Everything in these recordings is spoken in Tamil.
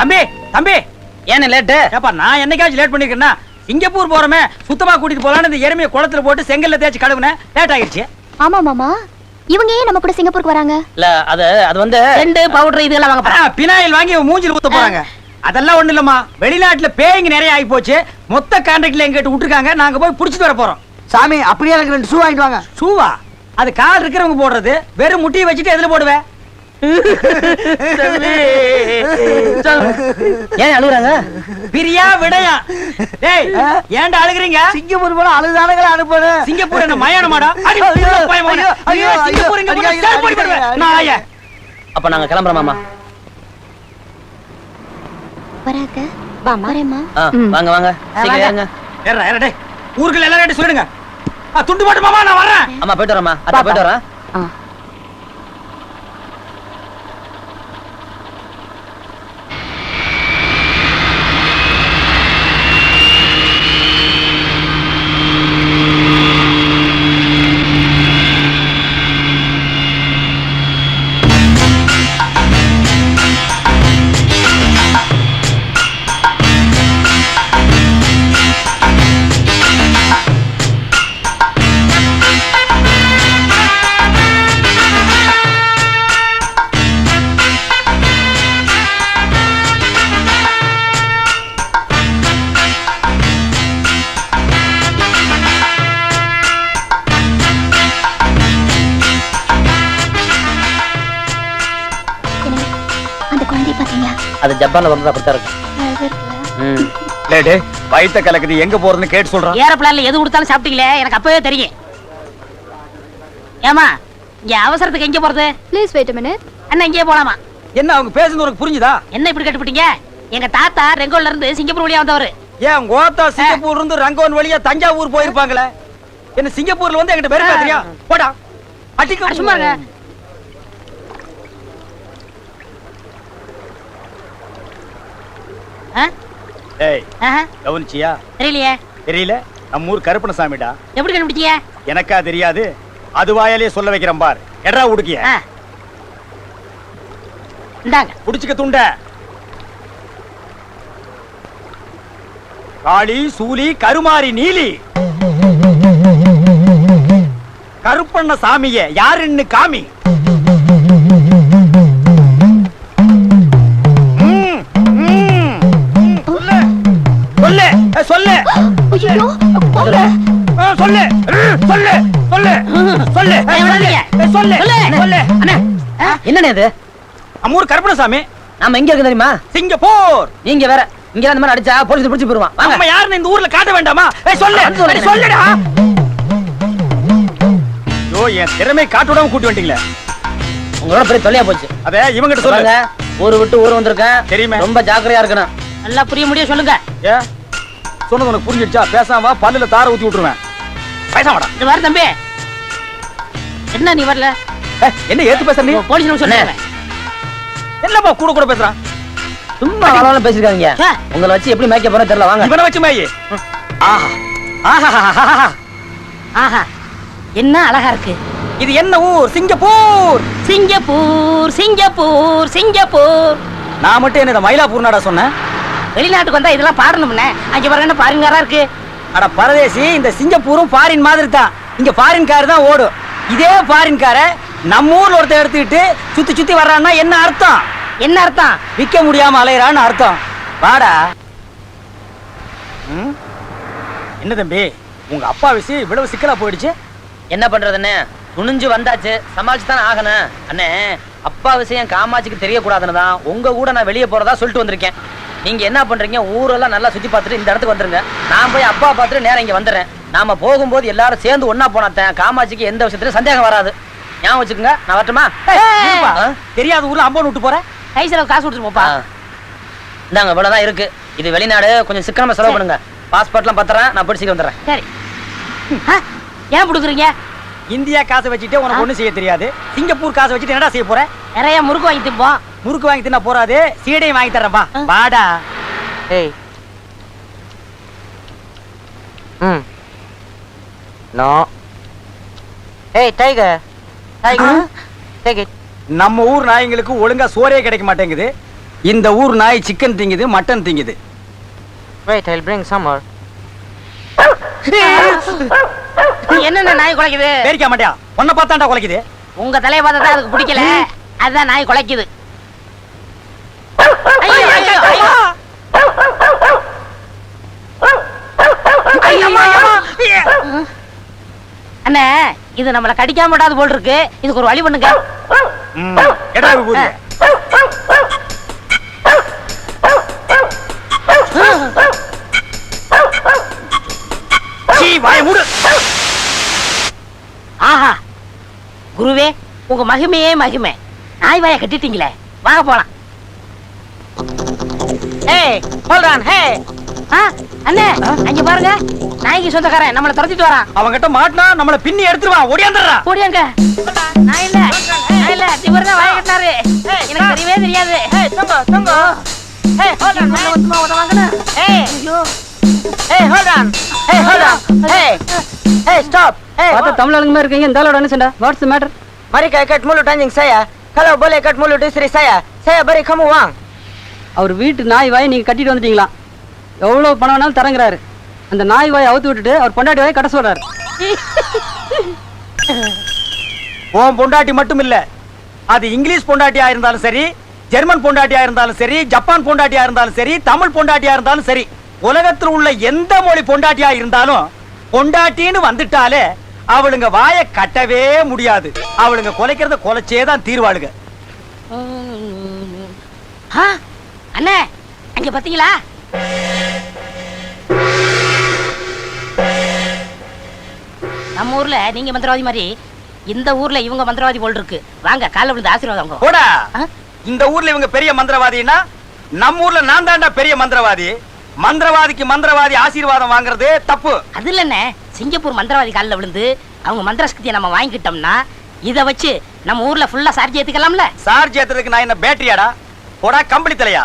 தம்பி தம்பி. ஏன்னு லேட்டு ஏப்பா நான் என்னைக்காச்சும் லேட் பண்ணிருக்கேன்னா சிங்கப்பூர் போறோமே சுத்தமா கூட்டிட்டு போலான்னு இந்த எருமையை குளத்துல போட்டு செங்கல்ல தேய்ச்சி கழுவுனேன். லேட் ஆகிடுச்சு. ஆமா மாமா. இவங்க ஏன் நம்ம கூட சிங்கப்பூருக்கு வராங்க? இல்ல அது அது வந்து ரெண்டு பவுடர் இதெல்லாம் வாங்க ஆ, பினாயில் வாங்கி மூஞ்சில ஊத்த போறாங்க. அதெல்லாம் ஒண்ணு இல்லம்மா. வெளிநாட்டுல பேய்ங்க நிறைய ஆகி போச்சு மொத்த கான்ட்ராக்ட்ல எங்கிட்ட விட்டுருக்காங்க. நாங்க போய் புடிச்சிட்டு வர போறோம். சாமி அப்படியே எனக்கு ரெண்டு ஷூ வாங்கிட்டு வாங்க. ஷூவா அது கால் இருக்கிறவங்க போடுறது. வெறும் முட்டியை வச்சுட்டு எதுல போடுவேன் ஏன் அழுகுறாங்க? பிரியா விடையா? டேய் ஏன்டா அழுகுறீங்க? சிங்கப்பூர் போல அழுதானங்களை அனுப்பணும் சிங்கப்பூர் என்ன மயானமாடா? அடி போய். ஐயோ, சிங்கப்பூர் இங்க போடுவேன். ஐயோ. நாயே. அப்ப நாங்க கிளம்புறோம் மாமா. வாங்க வாங்க. சீக்கிரம் ஏறுங்க. டேய். ஊருக்குள்ள எல்லாரும் ஆ, துண்டு போட்டு மாமா நான் வரேன் அம்மா போயிட்டு அத்தா போயிட்டு வரேன் அந்த குழந்தைய பாத்தீங்களா அது ஜப்பான்ல வந்து அப்படித்தான் இருக்கும். லேடு வயித்த கலக்குது. எங்க போறதுன்னு கேட்டு சொல்றான் ஏரோப்ளான்ல எது கொடுத்தாலும் சாப்பிட்டீங்களே? எனக்கு அப்பவே தெரியும். ஏமா இங்க அவசரத்துக்கு எங்க போறது? ப்ளீஸ் வெயிட் மினிட் அண்ணா இங்கே போலாமா? என்ன அவங்க பேசுறது உனக்கு புரிஞ்சுதா? என்ன இப்படி கட்டுப்பிட்டீங்க? எங்க தாத்தா ரெங்கோல்ல இருந்து சிங்கப்பூர் வழியா வந்தவரு. ஏன் கோத்தா சிங்கப்பூர் இருந்து ரங்கோன் வழியா தஞ்சாவூர் போயிருப்பாங்களே? என்ன சிங்கப்பூர்ல வந்து என்கிட்ட பேர் பேசுறியா போடா அட, அடிக்க சும்மா ஏய் கவனிச்சியா? தெரியலையே. தெரியல? நம்ம ஊர் கருப்பணசாமிடா எப்படி கண்டுபிடிச்சீங்க எனக்கா தெரியாது. அது வாயாலே சொல்ல வைக்கிறேன் பார். எடா உடுக்கிய. இந்தாங்க. புடிச்சுக்க துண்ட. காளி சூலி கருமாரி நீலி. கருப்பண்ண சாமிய யாருன்னு காமி? சொல்லு. சொல்லு. ஐயோ போங்க. சொல்லு. சொல்லு. சொல்லு. சொல்லு. சொல்லு. சொல்லு. சொல்லு. அண்ணே என்னண்ணே இது? அம்மூர் கருப்பணசாமி. நாம எங்க இருக்கு தெரியுமா? சிங்கப்பூர். நீங்க வேற. இங்க இந்த மாதிரி அடிச்சா போலீஸ் பிடிச்சு போயிருவான். வாங்க. நம்ம யாருன்னு இந்த ஊர்ல காட்ட வேண்டாமா? சொல்லு. சொல்லுடா. யோ என் திறமை காட்ட விடாம கூட்டி வந்துட்டீங்களே. உங்களோட பெரிய தொல்லையா போச்சு. அத இவங்கிட்ட சொல்லு. சொல்லுங்க ஊரு விட்டு ஊர் வந்திருக்கேன். தெரியுமே. ரொம்ப ஜாக்கிரதையா இருக்கணும். நல்லா புரிய முடியும் சொல்லுங்க. சொன்னது உனக்கு புரிஞ்சிடுச்சா? பேசாம வா பல்லுல தார ஊத்தி விட்டுருவேன். பேசாம வாடா இது வர தம்பி. என்ன நீ வரல? என்ன ஏத்து பேசுற நீ? போலீஸ் சொன்னேன் என்னப்பா கூட கூட பேசுறான் சும்மா அளவுல பேசிருக்காங்க. உங்களை வச்சு எப்படி மேய்க்க போறோம் தெரியல வாங்க. இவனை வச்சு மேயி. ஆஹா. ஆஹா. ஆஹா. என்ன அழகா இருக்கு. இது என்ன ஊர்? சிங்கப்பூர். Singapore Singapore Singapore. நான் மட்டும் என்ன மயிலாப்பூர் நாடா சொன்னேன். வெளிநாட்டுக்கு வந்தா இதெல்லாம் பாடணும்னே. அங்க பாருங்க என்ன பாருங்காரா இருக்கு? அட பரதேசி இந்த சிங்கப்பூரும் ஃபாரின் மாதிரி தான் இங்க ஃபாரின் கார் தான் ஓடும். இதே ஃபாரின் காரை நம்ம ஊர்ல ஒருத்தன் எடுத்துக்கிட்டு சுத்தி சுத்தி வர்றான்னா என்ன அர்த்தம்? என்ன அர்த்தம்? விக்க முடியாம அலையறான்னு அர்த்தம். வாடா? என்ன தம்பி உங்க அப்பா விஷயம் இவ்வளவு சிக்கலா போயிடுச்சு? என்ன பண்றதுன்னு? துணிஞ்சு வந்தாச்சு. சமாளிச்சு தான் ஆகணும். அண்ணே அப்பா விஷயம் காமாட்சிக்கு தெரியக்கூடாதுன்னு தான். உங்க கூட நான் வெளியே போறதா சொல்லிட்டு வந்திருக்கேன். நீங்க என்ன பண்றீங்க? ஊரெல்லாம் நல்லா சுத்தி பார்த்துட்டு இந்த இடத்துக்கு வந்துருங்க. நான் போய் அப்பா பார்த்துட்டு நேரம் இங்க வந்துடுறேன் நாம போகும்போது எல்லாரும் சேர்ந்து ஒண்ணா போனாத்தேன் காமாட்சிக்கு எந்த விஷயத்துலயும் சந்தேகம் வராது. ஞாபகம் வச்சுக்கோங்க. நான் வரட்டுமா? தெரியாத ஊர்ல அம்பன் விட்டு போற? கை செலவு காசு கொடுத்துட்டு போப்பா. இந்தாங்க இவ்வளவுதான் இருக்கு. இது வெளிநாடு. கொஞ்சம் சிக்கனமா செலவு பண்ணுங்க. பாஸ்போர்ட்லாம் பத்திரம் நான் படிச்சுட்டு வந்துடுறேன். சரி. ஏன் கொடுக்குறீங்க? இந்தியா காசை வச்சுட்டு உனக்கு ஒண்ணும் செய்ய தெரியாது. சிங்கப்பூர் காசை வச்சுட்டு என்னடா செய்ய போற? நிறைய முறுக்கு வாங்கி திப்போம் முறுக்கு வாங்கி தின்னா போறாது சீடையும் வாங்கி தரேன்பா. வாடா. ஏய். ம். நோ. ஏய் டைகர் டைகர் டேக் இட் நம்ம ஊர் நாய்ங்களுக்கு ஒழுங்கா சோறே கிடைக்க மாட்டேங்குது. இந்த ஊர் நாய் சிக்கன் திங்குது மட்டன் திங்குது. Wait, I'll bring some more. என்னென்ன நாய் குலைக்குது? பேரிக்க மாட்டியா உன்னை பார்த்தாண்டா குலைக்குது. உங்க தலைய பார்த்தா அதுக்கு பிடிக்கல. அதுதான் நாய் குலைக்குது ஐயோ, ஐயோ, ஐயோ. அண்ணே இது நம்மள கடிக்காம விடாது போல் இருக்கு. இதுக்கு ஒரு வழி பண்ணுங்க. ஆஹா. குருவே உங்க மகிமையே மகிமை. நாய் வாய கட்டிட்டீங்களே. வாங்க போலாம். hold on, hey! ஆ, அண்ணே அங்க பாருங்க. நாய்க்கு சொந்தக்காரன் நம்மள துரத்திட்டு வரான். அவன்கிட்ட மாட்டினா நம்மள பின்னி எடுத்துருவான் ஓடியாந்துடுறா. ஓடியாங்க நான் இல்ல நான் இல்ல இவர் தான் வாய எனக்கு தெரியவே தெரியாது. on! Hey, hold on! Hey! Hey, stop! Hey, பார்த்தா தமிழ் ஆளுங்க இருக்கீங்க இந்த ஆளோட என்ன சண்டை. What's matter Mari kay kat mulut anjing saya. Kalau boleh kat mulut istri saya, saya beri kamu uang. அவர் வீட்டு நாய் வாயை நீங்க கட்டிட்டு வந்துட்டீங்களாம் எவ்வளவு பணம் வேணாலும் தரங்குறாரு. அந்த நாய் வாயை அவுத்து விட்டுட்டு அவர் பொண்டாட்டி வாயை கட்ட சொல்றாரு. உன் பொண்டாட்டி மட்டும் இல்ல அது இங்கிலீஷ் பொண்டாட்டியா இருந்தாலும் சரி ஜெர்மன் பொண்டாட்டியா இருந்தாலும் சரி ஜப்பான் பொண்டாட்டியா இருந்தாலும் சரி தமிழ் பொண்டாட்டியா இருந்தாலும் சரி உலகத்தில் உள்ள எந்த மொழி பொண்டாட்டியா இருந்தாலும் பொண்டாட்டின்னு வந்துட்டாலே அவளுங்க வாயை கட்டவே முடியாது. அவளுங்க கொலைக்கிறத கொலைச்சே தான் தீர்வாளுங்க. அண்ணே அங்க பாத்தீங்களா? நம்ம ஊர்ல நீங்க மந்திரவாதி மாதிரி இந்த ஊர்ல இவங்க மந்திரவாதி போல் இருக்கு. வாங்க காலைல விழுந்து ஆசீர்வாதம். போடா? இந்த ஊர்ல இவங்க பெரிய மந்திரவாதின்னா நம்ம ஊர்ல நான் தாண்டா பெரிய மந்திரவாதி. மந்திரவாதிக்கு மந்திரவாதி ஆசீர்வாதம் வாங்குறது தப்பு. அது இல்லண்ணே. சிங்கப்பூர் மந்திரவாதி காலில் விழுந்து அவங்க மந்திர சக்தியை நம்ம வாங்கிக்கிட்டோம்னா இதை வச்சு நம்ம ஊர்ல ஃபுல்லா சார்ஜ் ஏத்துக்கலாம்ல? சார்ஜ் ஏத்துறதுக்கு நான் என்ன பேட்டரியாடா? போடா கம்பளி தலையா?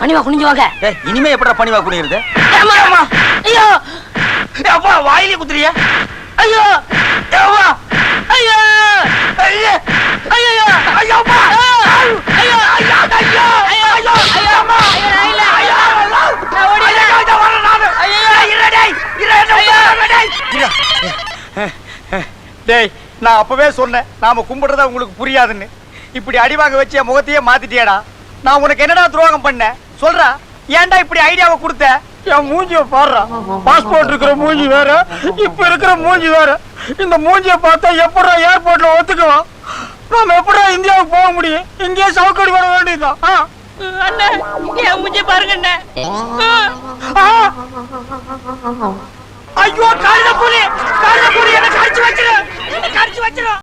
பணிவா குனிஞ்சு வாங்க இனிமே எப்படா பணிவா குனியிருது. ஐயோ. அப்பா வாயிலே குத்துறியா? ஐயோ. ஐயோ. ஐயே. ஐயோ ஐயோ. ஐயோ ஐயோ. ஐயோ. ஐயோ. ஐயோ. ஐயோ ஐயோ. ஐயோ. ஐயோ இதோ வரேன் நானு ஐயோ இரு டேய் நான் அப்பவே சொன்னேன். நாம கும்பிடுறத உங்களுக்கு புரியாதுன்னு. இப்படி அடிவாங்க வச்சு என் முகத்தையே மாத்திட்டியேடா. நான் உனக்கு என்னடா துரோகம் பண்ணேன் சொல்றா? ஏன்டா இப்படி ஐடியாவை கொடுத்த? என் மூஞ்சிய பாடுறா. பாஸ்போர்ட் இருக்கிற மூஞ்சி வேற இப்ப இருக்கிற மூஞ்சி வேற. இந்த மூஞ்சிய பார்த்தா எப்படா ஏர்போர்ட்ல ஒத்துக்குவான்? நாம எப்படா இந்தியாவுக்கு போக முடியும்? இங்கேயே சவுக்கடி வர வேண்டியதுதான். அண்ணே என் மூஞ்சி பாருங்க அண்ணே. ஐயோ காலில புலி காலில புலி என்ன கடிச்சு வச்சிரு என்ன கடிச்சு வச்சிரு.